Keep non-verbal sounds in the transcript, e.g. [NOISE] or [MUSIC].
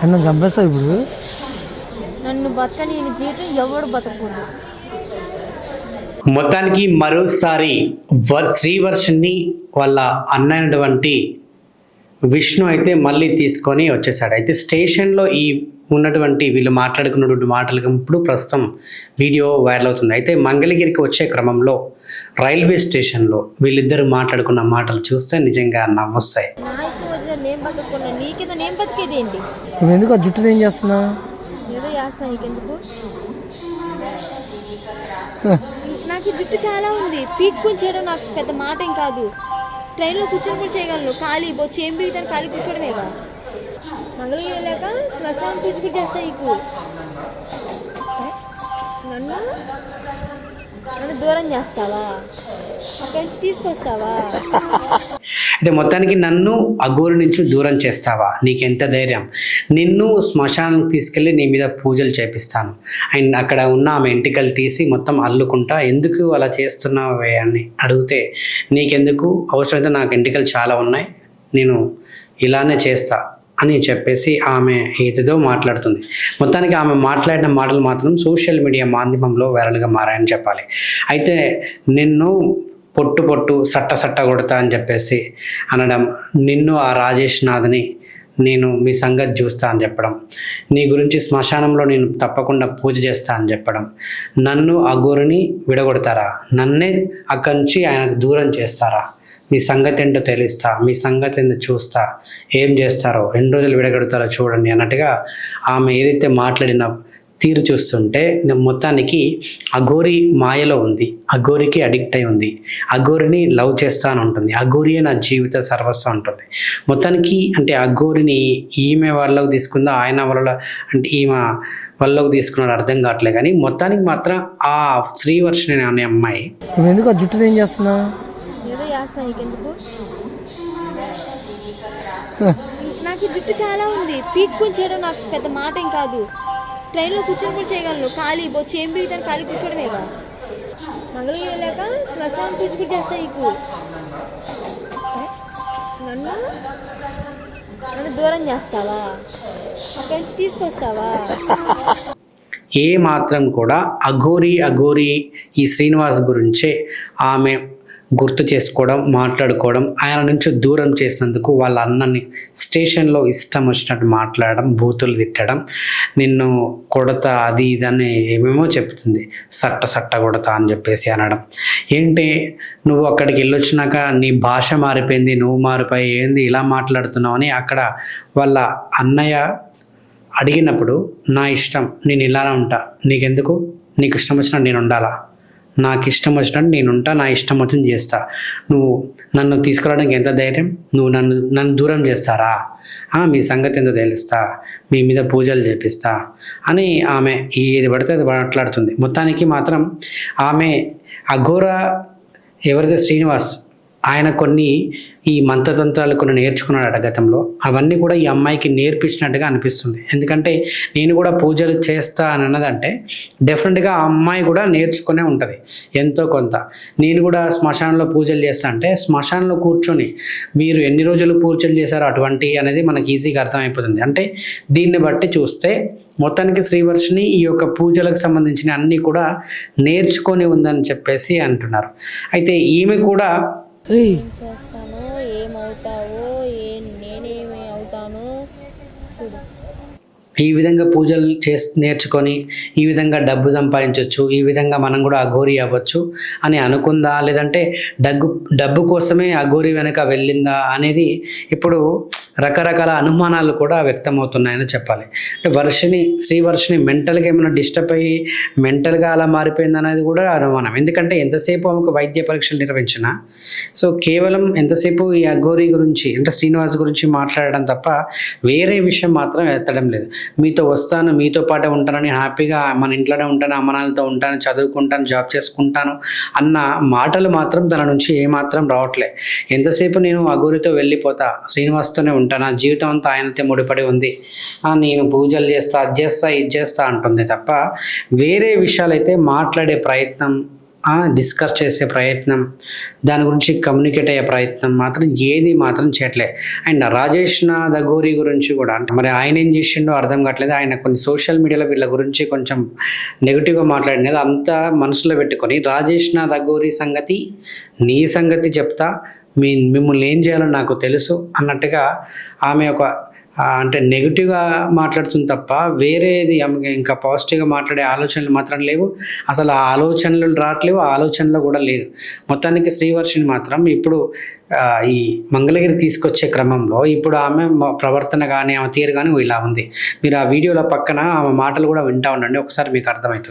నన్ను చంపేస్తావు ఇప్పుడు? నన్ను బతకని జీవితం ఎవడు బతకూడదు మొత్తానికి మరోసారి వర్ శ్రీవర్షిని వాళ్ళ అన్నైనటువంటి విష్ణు అయితే మళ్ళీ తీసుకొని వచ్చేసాడు. అయితే స్టేషన్లో ఈ ఉన్నటువంటి వీళ్ళు మాట్లాడుకున్నటువంటి మాటలకు ఇప్పుడు ప్రస్తుతం వీడియో వైరల్ అవుతుంది. అయితే మంగళగిరికి వచ్చే క్రమంలో రైల్వే స్టేషన్లో వీళ్ళిద్దరు మాట్లాడుకున్న మాటలు చూస్తే నిజంగా నవ్వొస్తాయి. నేను నేను బతికేది ఏంటి నువ్వు ఎందుకు ఆ జుట్టుని ఏం చేస్తున్నావు? ఏదో చేస్తున్నా నీకెందుకు? నాకు ఈ జుట్టు చాలా ఉంది. పీక్కుని చేయడం నాకు పెద్ద మాట ఏం కాదు. ట్రైన్లో కూర్చొని కూడా చేయగలను. ఖాళీ బొచ్చు ఏం పీకుతాను ఖాళీ కూర్చోడమేగా మంగళగిరి వెళ్ళాక శ్మశానం పూజ కూడా చేస్తా నీకు. నన్ను? నన్ను దూరం చేస్తావా? అక్కడి నుంచి తీసుకొస్తావా? [LAUGHS] అయితే మొత్తానికి నన్ను అగోరు నుంచి దూరం చేస్తావా? నీకెంత ధైర్యం? నిన్ను శ్మశానానికి తీసుకెళ్ళి నీ మీద పూజలు చేపిస్తాను. అండ్ అక్కడ ఉన్న ఆమె ఎంటికలు తీసి మొత్తం అల్లుకుంటా ఎందుకు అలా చేస్తున్నావే అని అడిగితే నీకెందుకు? అవసరమైతే నాకు ఎంటికలు చాలా ఉన్నాయి. నేను ఇలానే చేస్తా అని చెప్పేసి ఆమె ఏదో మాట్లాడుతుంది. మొత్తానికి ఆమె మాట్లాడిన మాటలు మాత్రం సోషల్ మీడియా మాధ్యమంలో వైరల్గా మారాయని చెప్పాలి. అయితే నిన్ను పొట్టు పొట్టు సట్ట సట్ట కొడతా అని చెప్పేసి అనడం నిన్ను ఆ రాజేష్ నాథ్ని నేను మీ సంగతి చూస్తా అని చెప్పడం నీ గురించి శ్మశానంలో నేను తప్పకుండా పూజ చేస్తా అని చెప్పడం నన్ను ఆ గురిని విడగొడతారా? నన్నే అక్కడి నుంచి ఆయనకు దూరం చేస్తారా? మీ సంగతి ఏంటో తెలుస్తా మీ సంగతి ఏంటో చూస్తా ఏం చేస్తారో ఎన్ని రోజులు విడగొడతారో చూడండి అన్నట్టుగా ఆమె ఏదైతే మాట్లాడిన తీరు చూస్తుంటే మొత్తానికి అఘోరి మాయలో ఉంది. అఘోరికి అడిక్ట్ అయి ఉంది. అఘోరిని లవ్ చేస్తా అని ఉంటుంది. అఘోరియే నా జీవిత సర్వస్వం ఉంటుంది మొత్తానికి అంటే అఘోరిని ఈమె వాళ్ళకు తీసుకుందా ఆయన వాళ్ళ అంటే ఈమె వాళ్ళకు తీసుకున్నాడు అర్థం కావట్లే కానీ మొత్తానికి మాత్రం ఆ శ్రీవర్షిణి అనే అమ్మాయి నువ్వు ఎందుకు జుట్టుని ఏం చేస్తున్నావు? నాకు జుట్టు చాలా ఉంది. పీక్కుని చేయడం నాకు పెద్ద మాట ఏం కాదు. ట్రైన్లో కూర్చొని కూడా చేయగలను. ఖాళీ బొచ్చు ఏం పీకుతాను ఖాళీ కూర్చోడమేగా మంగళగిరి వెళ్ళాక శ్మశానం పూజ కూడా చేస్తాయి నీకు. నన్ను? నన్ను దూరం చేస్తావా? పెంచి తీసుకొస్తావా? ఏ మాత్రం కూడా అఘోరి అఘోరి ఈ శ్రీనివాస్ గురించే ఆమె గుర్తు చేసుకోవడం మాట్లాడుకోవడం ఆయన నుంచి దూరం చేసినందుకు వాళ్ళ అన్నని స్టేషన్లో ఇష్టం వచ్చినట్టు మాట్లాడడం బూతులు తిట్టడం నిన్ను కొడతా అది ఇది అని ఏమేమో చెప్తుంది. సట్ట సట్ట కొడతా అని చెప్పేసి అనడం. ఏంటి? నువ్వు అక్కడికి వెళ్ళొచ్చినాక నీ భాష మారిపోయింది నువ్వు మారిపోయి ఏంది ఇలా మాట్లాడుతున్నావు అని అక్కడ వాళ్ళ అన్నయ్య అడిగినప్పుడు నా ఇష్టం నేను ఇలానే ఉంటా నీకెందుకు? నీకు ఇష్టం వచ్చినా నేను ఉండాలా? నాకు ఇష్టం వచ్చినట్టు నేను ఉంటా నా ఇష్టం వచ్చింది చేస్తా. నువ్వు నన్ను తీసుకురావడానికి ఎంత ధైర్యం? నువ్వు నన్ను నన్ను దూరం చేస్తారా? మీ సంగతి ఎంతో తెలుస్తా. మీ మీద పూజలు చేపిస్తా అని ఆమె ఏది పడితే అది మాట్లాడుతుంది. మొత్తానికి మాత్రం ఆమె అఘోర ఎవరైతే శ్రీనివాస్ ఆయన కొన్ని ఈ మంత్రతంత్రాలు కొన్ని నేర్చుకున్నాడట గతంలో. అవన్నీ కూడా ఈ అమ్మాయికి నేర్పించినట్టుగా అనిపిస్తుంది. ఎందుకంటే నేను కూడా పూజలు చేస్తా అని అన్నదంటే డెఫినెట్గా ఆ అమ్మాయి కూడా నేర్చుకునే ఉంటుంది. ఎంతో కొంత. నేను కూడా శ్మశానంలో పూజలు చేస్తా అంటే శ్మశానంలో కూర్చొని మీరు ఎన్ని రోజులు పూజలు చేశారో అటువంటి అనేది మనకి ఈజీగా అర్థమైపోతుంది. అంటే దీన్ని బట్టి చూస్తే మొత్తానికి శ్రీవర్షిని ఈ యొక్క పూజలకు సంబంధించిన అన్నీ కూడా నేర్చుకొని ఉందని చెప్పేసి అంటున్నారు. అయితే ఈమె కూడా చేస్తానో ఏమవుతావో ఏ నేనేమి అవుతానో చూడు. ఈ విధంగా పూజలు చేసి నేర్చుకొని ఈ విధంగా డబ్బు సంపాదించవచ్చు ఈ విధంగా మనం కూడా అఘోరి అవ్వచ్చు అని అనుకుందా? లేదంటే డబ్బు డబ్బు కోసమే అఘోరి వెనక వెళ్ళిందా అనేది ఇప్పుడు రకరకాల అనుమానాలు కూడా వ్యక్తమవుతున్నాయని చెప్పాలి. అంటే వర్షిని శ్రీ వర్షిని మెంటల్గా ఏమైనా డిస్టర్బ్ అయ్యి మెంటల్గా అలా మారిపోయింది అనేది కూడా అనుమానం. ఎందుకంటే ఎంతసేపు ఆమెకు వైద్య పరీక్షలు నిర్వహించిన సో కేవలం ఎంతసేపు ఈ అఘోరి గురించి అంటే శ్రీనివాస్ గురించి మాట్లాడడం తప్ప వేరే విషయం మాత్రం ఎత్తడం లేదు. మీతో వస్తాను మీతో పాటే ఉంటానని హ్యాపీగా మన ఇంట్లోనే ఉంటాను అమ్మనాలతో ఉంటాను చదువుకుంటాను జాబ్ చేసుకుంటాను అన్న మాటలు మాత్రం తన నుంచి ఏమాత్రం రావట్లే. ఎంతసేపు నేను అఘోరితో వెళ్ళిపోతా శ్రీనివాస్తోనే ఉంటాను నా జీవితం అంతా ఆయనతో ముడిపడి ఉంది. నేను పూజలు చేస్తా అది చేస్తా ఇది చేస్తా అంటుంది తప్ప వేరే విషయాలైతే మాట్లాడే ప్రయత్నం డిస్కస్ చేసే ప్రయత్నం దాని గురించి కమ్యూనికేట్ అయ్యే ప్రయత్నం మాత్రం ఏది మాత్రం చేయట్లే. అండ్ రాజేష్ నా దగోరి గురించి కూడా అంటే మరి ఆయన ఏం చేసిండో అర్థం కావట్లేదు. ఆయన కొన్ని సోషల్ మీడియాలో వీళ్ళ గురించి కొంచెం నెగిటివ్గా మాట్లాడిన అంతా మనసులో పెట్టుకొని రాజేష్ నా దగోరి సంగతి నీ సంగతి చెప్తా మీ మిమ్మల్ని ఏం చేయాలో నాకు తెలుసు అన్నట్టుగా ఆమె ఒక అంటే నెగిటివ్గా మాట్లాడుతుంది తప్ప వేరేది ఇంకా పాజిటివ్గా మాట్లాడే ఆలోచనలు మాత్రం లేవు. అసలు ఆ ఆలోచనలు రావట్లేవు ఆ ఆలోచనలు కూడా లేదు. మొత్తానికి శ్రీవర్షిని మాత్రం ఇప్పుడు ఈ మంగళగిరి తీసుకొచ్చే క్రమంలో ఇప్పుడు ఆమె ప్రవర్తన కానీ ఆమె తీరు కానీ ఇలా ఉంది. మీరు ఆ వీడియోలో పక్కన ఆమె మాటలు కూడా వింటా ఉండండి ఒకసారి మీకు అర్థమవుతుంది.